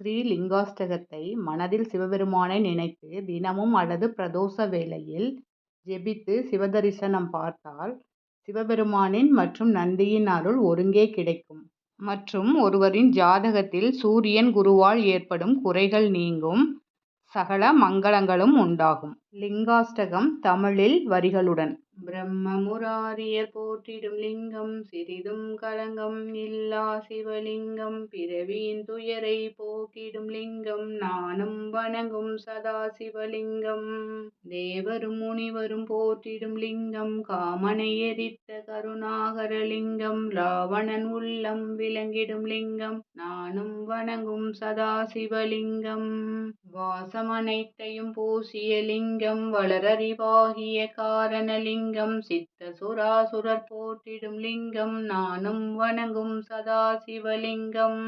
ஸ்ரீலிங்காஷ்டகத்தை மனதில் சிவபெருமானை நினைத்து தினமும் அல்லது பிரதோஷ வேளையில் ஜெபித்து சிவதரிசனம் பார்த்தால் சிவபெருமானின் மற்றும் நந்தியின் அருள் ஒருங்கே கிடைக்கும். மற்றும் ஒருவரின் ஜாதகத்தில் சூரியன் குருவால் ஏற்படும் குறைகள் நீங்கும். சகல மங்களங்களும் உண்டாகும். லிங்காஷ்டகம் தமிழில் வரிகளுடன். பிரம்ம முராரியர் போற்றிடும் லிங்கம் சிறிதும் கலங்கம் இல்லா சிவலிங்கம் பிறவியின் துயரை போக்கிடும் லிங்கம் நானும் வணங்கும் சதா சிவலிங்கம். தேவரும் முனிவரும் போற்றிடும் லிங்கம் காமனை எரித்த கருணாகர லிங்கம் ராவணன் உள்ளம் விளங்கிடும் லிங்கம் நானும் வணங்கும் சதா சிவலிங்கம். வாசமனைத்தையும் பூசிய லிங்கம் வளரறிவாகிய காரணலிங்கம் சித்த சுராசுரர் போற்றிடும் லிங்கம் நானும் வணங்கும் சதா சிவலிங்கம்.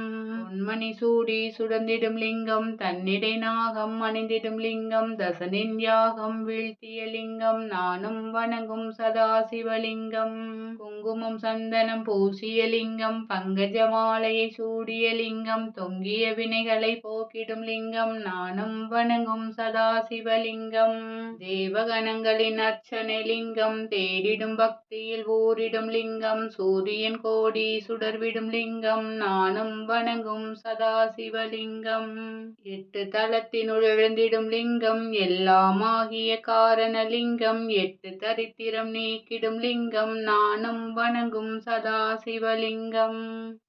பொன்மணி சூடி சுடந்திடும் லிங்கம் தன்னிடை நாகம் அணிந்திடும் லிங்கம் தசனின் யாகம் வீழ்த்திய லிங்கம் நானும் வணங்கும் சதா சிவலிங்கம். குங்குமம் சந்தனம் பூசிய லிங்கம் பங்கஜ மாலையை சூடிய லிங்கம் தொங்கிய வினைகளை போக்கிடும் லிங்கம் நானும் வணங்கும் சதா சிவலிங்கம். தேவகணங்களின் அர்ச்சனை லிங்கம் லிங்கம் தேடிடும் பக்தியில் ஊறிடும் லிங்கம் சூரியன் கோடி சுடர்விடும் லிங்கம் நானும் வணங்கும் சதாசிவலிங்கம். எட்டு தளத்தினுள் எழுந்திடும் லிங்கம் எல்லாமாகிய காரணலிங்கம் எட்டு தரித்திரம் நீக்கிடும் லிங்கம் நானும் வணங்கும் சதாசிவலிங்கம். தேவரின்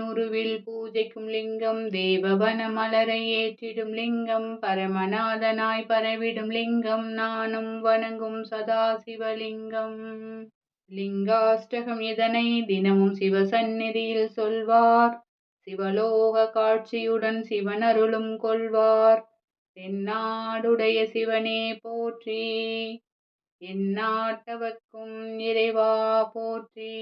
உருவில் பூஜைக்கும் லிங்கம் தேவவன மலரை ஏற்றிடும் லிங்கம் பரமநாதனாய் பரவிடும் லிங்கம் நானும் வணங்கும் சதாசிவலிங்கம். லிங்காஷ்டகம் இதனை தினமும் சிவசந்நிதியில் சொல்வார் சிவலோக காட்சியுடன் சிவனருளும் கொள்வார். தென்னாடுடைய சிவனே போற்றி எந்நாட்டவர்க்கும் இறைவா போற்றி.